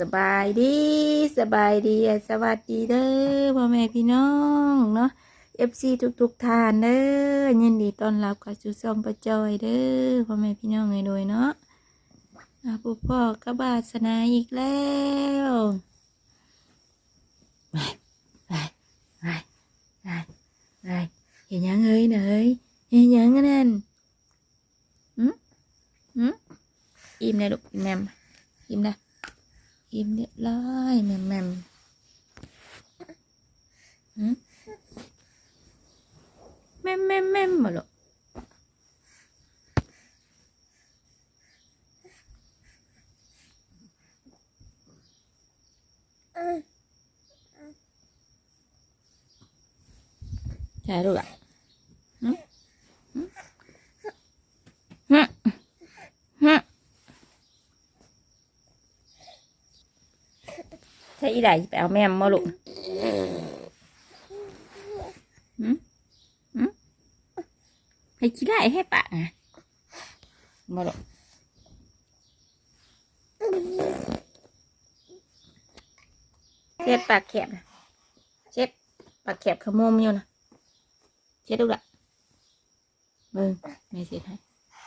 สบายดีสบายดีสวัสดีเด้อพ่อแม่พี่น้องเนาะเอฟซีทุกทุกๆทานเด้อยินดีต้อนรับกับสู่ซองประจอยเด้อพ่อแม่พี่น้องเลยโดยเนาะอาปู่พ่อกระบาสนาอีกแล้วไปไปไปไปไปเห็นยังเอ้ยเนยเห็นยังอันนั่นหืมหืมอิ่มนะลูกอิ่มแมมอิ่มนะ อิ่มเรียบร้อยแหม่มแหม่มหืมแม่มแม่มแม่มมาหรอกใช่ลูกอะหืมหืมหืมหืม ใช่ อีไดไปเอาแม่มมาลูกหืมหืมให้ขี้ได้ให้ปะไงมาลูกเช็ดปากแคบนะเช็ดปากแคบขโมมอยู่นะเช็ดดูละเบิ้งแม่เช็ดให้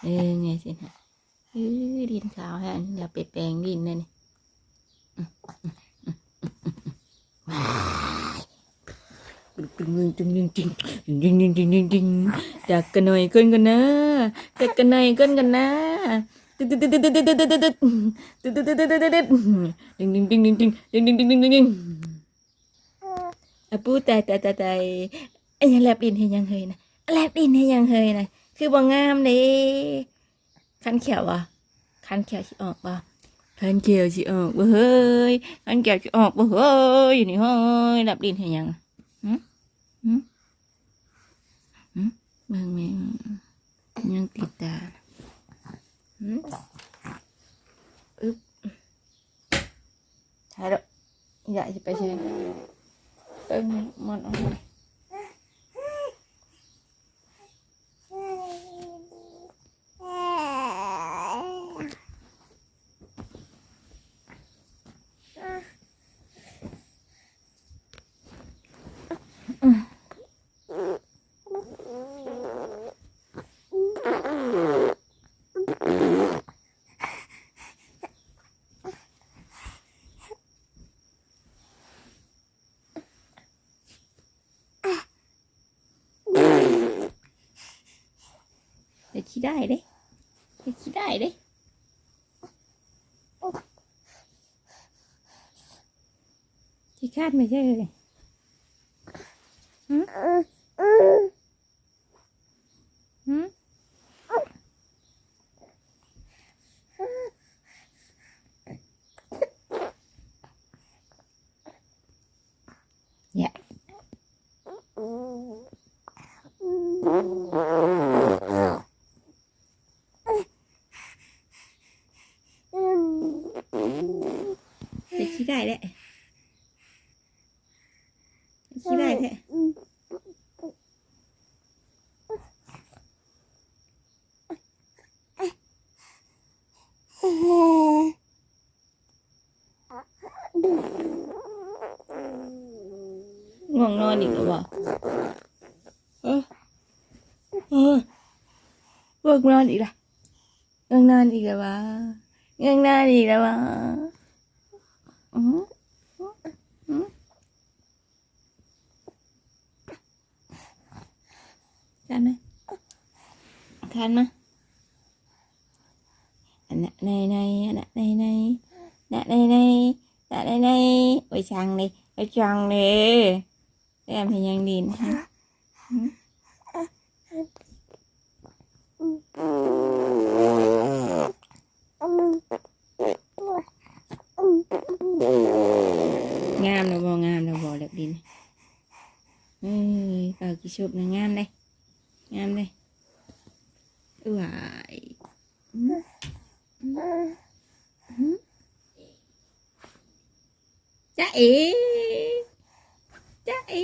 เออแม่เช็ดให้ดินขาวฮะอย่าไปแปลงดินเลยนี่ ตึงตึงตึงตึงตึงตึงตึงตึงตึงดักกันหน่อยก้นกันนะดักกันหน่อยก้นกันนะตึ๊ดตึ๊ดตึ๊ดตึ๊ดตึ๊ดตึ๊ดตึ๊ดตึ๊ดตึ๊ดตึ๊ดตึ๊ดตึ๊ดตึ๊ดตึ๊ดตึงตึงตึงตึงตึงตึงตึงตึงตึงตึงตึงอะปูตายตายตายตายไอ้ยังแลบดินให้ยังเฮยนะแลบดินให้ยังเฮยนะคือบ่งามเลยคันเขียวอะคันเขียวสิออกป่ะ คันเขียวสิออกบ่เฮ้ยคันเขียวสิออกบ่เฮ้ยอยู่นี่เฮ้ยแลบดินให้ยังเบิ่งแม่ยังติดตาหืมอึ๊บถ่ายแล้วอยากจะไปเชิญเอิ้งมันอามาเดี๋ยวคิด ได้เด้เดี๋ยวคิดได้เด้ที่คาดไม่ใช่เลยหืมหืมเด็ก ขี้ได้แหละขี้ได้แท้ง่วงนอนอีกแล้วบ่เออเออง่วงนอนอีกละง่วงนอนอีกแล้ววะง่วงนอนอีกแล้ววะ Ừ. Ừ. Khan đây Khan mà này này, nạ này này này này, nạ này này Ôi chàng đi, ôi chàng đi Để em hình nhanh đi Hả? งามเราบอกงามเราบอกแบบดินเอ้ยเออกี่ชุบนะงามเลยงามเลยเอ้ยจ้าเอ๋จ้าเอ๋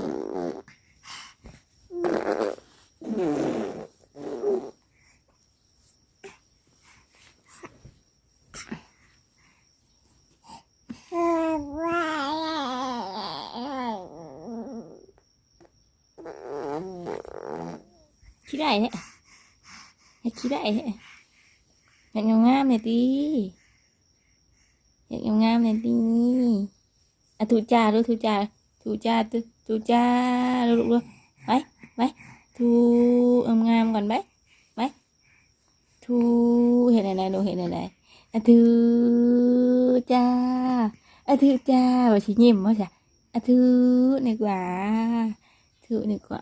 ด้เนี่ยเฮ็ดขี้ได้เนี่ยเฮ็ดงามๆเลยดิเฮ็ดงามๆเลยดิอะถูจ้าดูถูจ้าถูจ้าดูถูจ้าดูลูกดูไปไปถูงามๆก่อนไปไปถูเห็นอะไรดูเห็นอะไรอะถูจ้าอะถูจ้าว่าสิยิ้มว่าจ้ะอะถูนี่กว่าถูนี่กว่า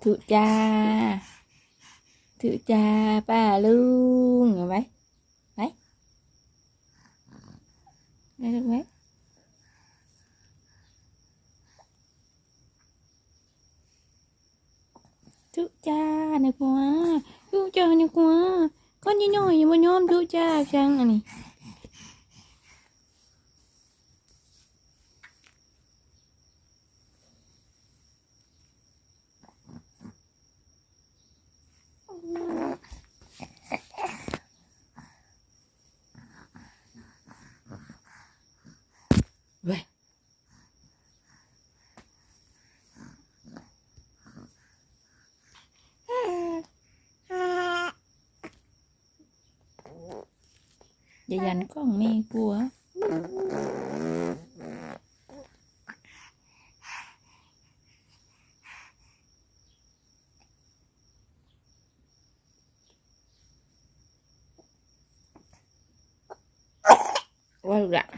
thử cha. Thử cha ba luôn rồi mấy mấy nghe được mấy thử cha này quá. Thử cha này quá. Con như nhỏ mà nhóm thử cha chăng à này อย่ายันกล้องไม่กลัว ว่ารัก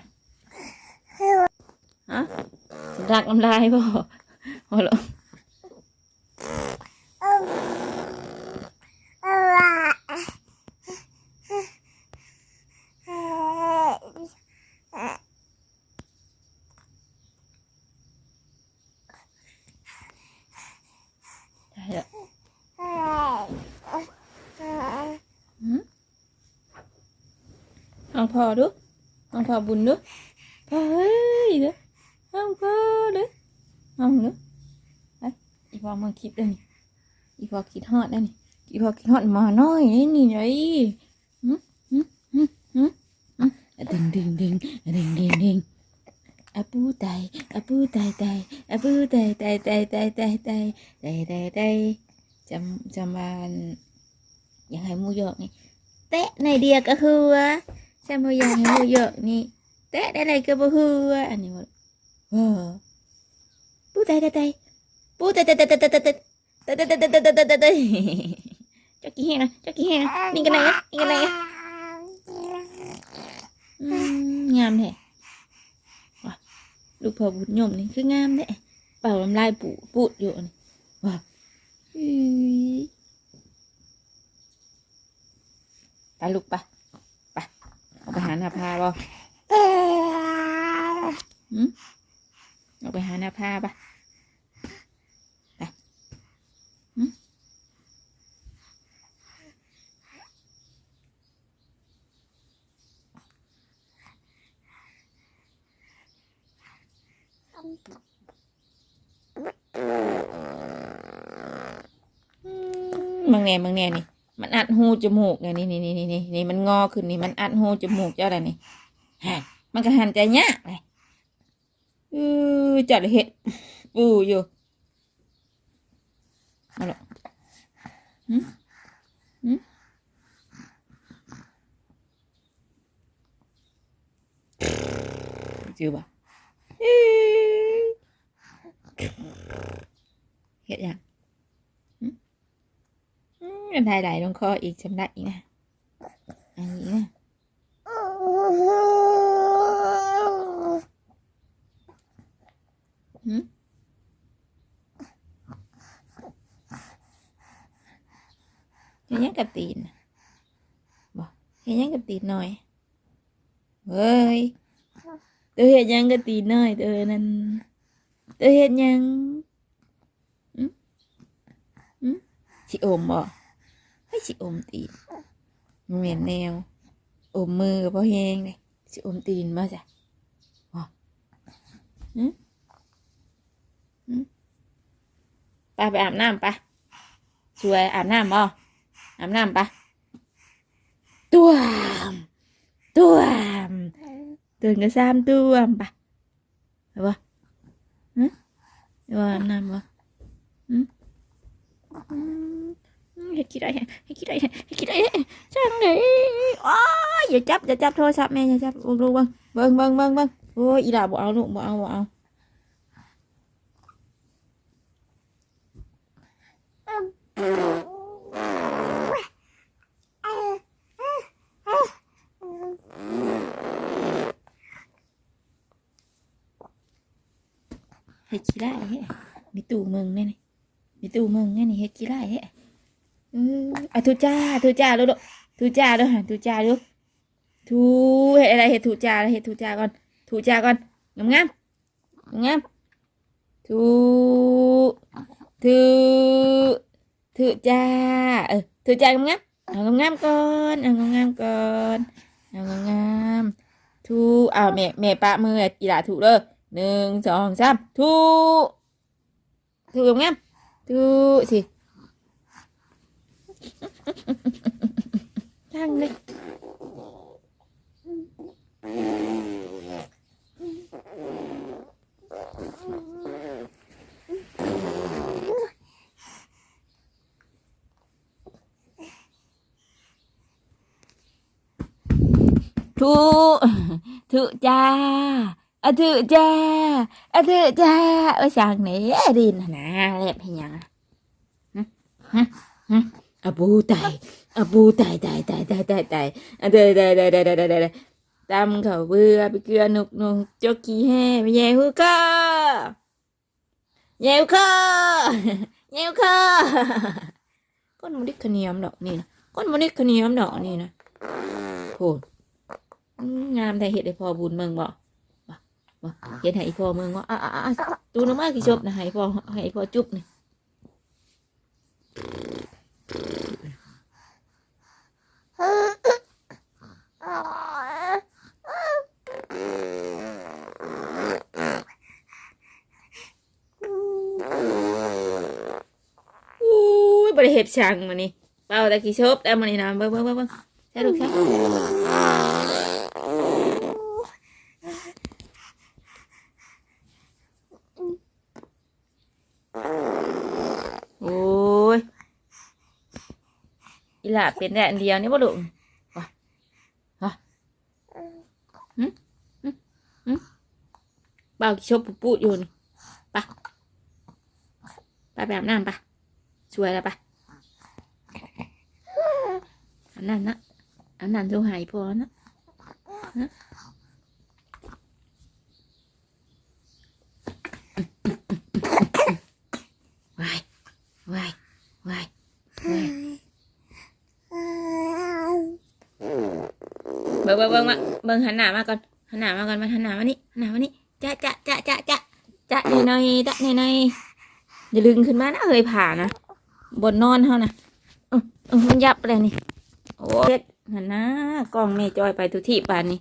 ฮะรักน้ำลายบ่ฮัลโหล Yeah. Hmm? น้องพอดูน้องพอบุญดูพอเฮ้ยดูน้องพอดูน้องดูไออีพอมึงคิดได้นี่อีพอคิดฮอดได้นี่อีพอคิดฮอดมาน้อยนี่นี่ไง tay tay tay tay tay tay tay tay tay Chăm chăm bàn อยากให้มูหยอกนี่เตะในเดียก็คือว่าใช่ไหมอยากให้มูหยอกนี่เตะได้ไรก็บ่คือว่าอันนี้หมดเออปูไตไตไตปูไตไตไตไตไตไตไตไตไตไตไตไตไตไตเจ้ากี่แห่งนะเจ้ากี่แห่งนะนี่กันไหนนะนี่กันไหนอืมงามแท้ลูกพอบุญยมนี่คืองามแท้ เป่าลำลายปูปูดอยู่นี่ว้าอุ้ยไปลูกไปไปเอาไปหาหน้าผ้าบ่หืมเอาไปหาหน้าผ้าปะ งแน่มึงแน่นี่ มันอัดหูจมูกไงนี่นี่นี่นี่นี่นี่มันงอขึ้นนี่มันอัดหูจมูกเจ้าอะไรนี่ฮะมันก็หันใจยากเลยเออจัดเห็ดปูอยู่เอาละหืมหืมจือบ่เอ้ยเห็ดยัง มได้ได้ลงคออีกจำได้อีกนะอันนี้นะหืมเห็นยังกับตีนน่ะบอกเห็นยังกับตีนหน่อยเฮ้ยเธอเห็นยังกับตีนหน่อยเธอนั่นเธอเห็นยังอืมอื ชิโอมบอกให้ชิโอมตีนเหม็นแนวอมมือพอแห้งเลยชิอมตีนมาจ้ะบอกอืมอืมไปไปอาบน้ำไปช่วยอาบน้ำบ่อาบน้ำไปตัวมตัวมตื่นกันซ้ำตัวมไปไปบ่ฮึไปบ่อาบน้ำบ่อืม เฮ็ดกี่ได้เฮ็ดกี่ได้เฮ็ดกี่ได้จังเลยอ้ายอย่าจับอย่าจับโทรศัพท์แม่อย่าจับลูกเบิ่งเบิ่งเบิ่งเบิ่งเบิ่งโอ้ยอีหล่าบ่เอาลูกบ่เอาบ่เอาเฮ็ดขี้ได้เฮ้มีตู้เมืองแน่นี่มีตู้เมืองแน่นี่เฮ็ดขี้ได้เฮ้เอออะทุจ้าทุจ้าลูกลูกทุจ้าลูกหาทุจ้าลูกทุเฮ็ด อะไรเฮ็ดทุจ้าเฮ็ดทุจ้าก่อนทุจ้าก่อนงามงามงามทุทุทุจ้าเออทุจ้างามงามเอางามงามก่อนเอางามงา มก่อนเอางามงามทุเอาแม่แม่ปะมื อาถูเด้อหนึ่งสองสามถูถูกงามถูสิช่ายถูถูจ้าอะถือจ้าอะถือจ้าเออสั่งไหนอะดินนะเล็บเห็นยังอะฮะฮะฮะอะบูตายตายตายตายตายตายตายอะเดเดเดเดเดเดเดตำเขาเบื่อไปเกลือนุกนุกจกี้แห่ไปแย่หัวข้อแย่หัวข้อแย่หัวข้อก้นมันดิขเนียมดอกนี่นะก้นมันดิขเนียมดอกนี่นะโหอืมงามแต่เห็ดได้พอบุญเมืองบ่ว่าเฮ็ดให้พอเมืองว่าอะอะตูน้ำมากี่จบนะให้พอให้พอจุ๊บนี่ย บริเห็บช่างมานี่เป่าตะกี้ชบแต่มานี่นะเบิ้งเบิ้งเบิ้งใช่ลูกใช่โอ้ยอี หล่าเป็นแต่อันเดียวนี่บ่ลูกวะวะหืมอืมอืมเบาชบปุ๊บปุ๊บอยู่นี่ไปะปไปอาบน้ำไปช่วยแล้วปะอันนั้นนะอันนั้นโทรหายพอนะนะวายวายวายวายเบิ่งเบิ่งเบิ้งหันหน้ามาก่อนหันหน้ามาก่อนมาหันหน้ามานี่หันหน้ามานี่จะจะจะจะจะจะหน่อยๆจะหน่อยๆอย่าลึงขึ้นมานะเฮ้ยผ่านะบนนอนเท่านะเออเออมันยับเลยนี่โอ้ยหันหน้ากล้องแม่จอยไปทุกที่ป่านนี้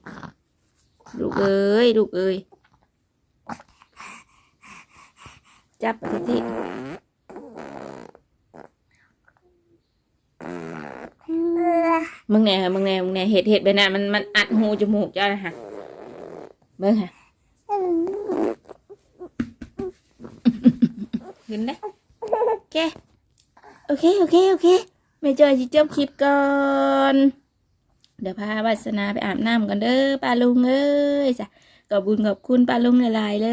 ลูกเอ้ยลูกเอ้ยจับทิตย์ที่ มึงแน่มึงแน่มึงแน่เห็ดเห็ดไปน่ะมันมันอัดหูจมูกจ้านะฮะเบิ่งฮะขึ้นได้โอเคโอเคโอเคโอเคแม่เจอยจิจบคลิปก่อนเดี๋ยวพาวัสนาไปอาบน้ำกันเด้อป้าลุงเอ้ยจ้ะขอบบุญขอบคุณป้าลุงหลายๆเล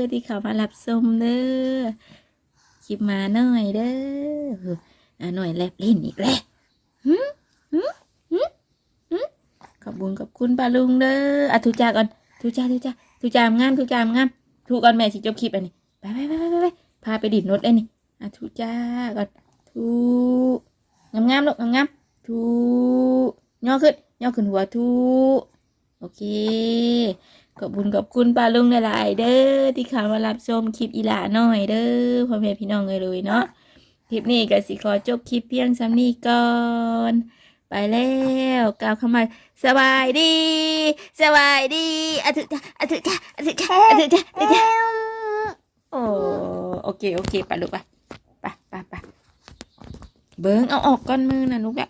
ยที่เขามารับชมเด้อคลิปมาหน่อยเด้ออะหน่อยแลบลิ้นอีกแล้ว ขอบบุญขอบคุณป้าลุงเด้ออะทุจาก่อนทุจาทุจาทุจามงามทุจามงามทุก่อนแม่สิจบคลิปอันนี้ไปไปไปไปไปพาไปดิดนดไอ้นี่อะทุจาก่อนทุงามงามลูกงามงามทุย่อขึ้นย่อขึ้นหัวทุโอเคขอบคุณขอบคุณป้าลุงหลายๆเด้อที่เข้ามารับชมคลิปอีหลาหน่อยเด้อพ่อแม่พี่น้องเลยเลยเนาะคลิปนี้ก็สิขอจบคลิปเพียงซ้ำนี้ก่อน ไปแล้วกล่าวคำว่าสบายดี สบายดีอะถึจ้ะอะถึจ้ะอะถึจ้ะอะถึจ้ะอะถึจ้ะโอ้โอเคโอเคไปลูกไปไปไปไปเบิ้งเอาออกก้อนมือนะลูกอะ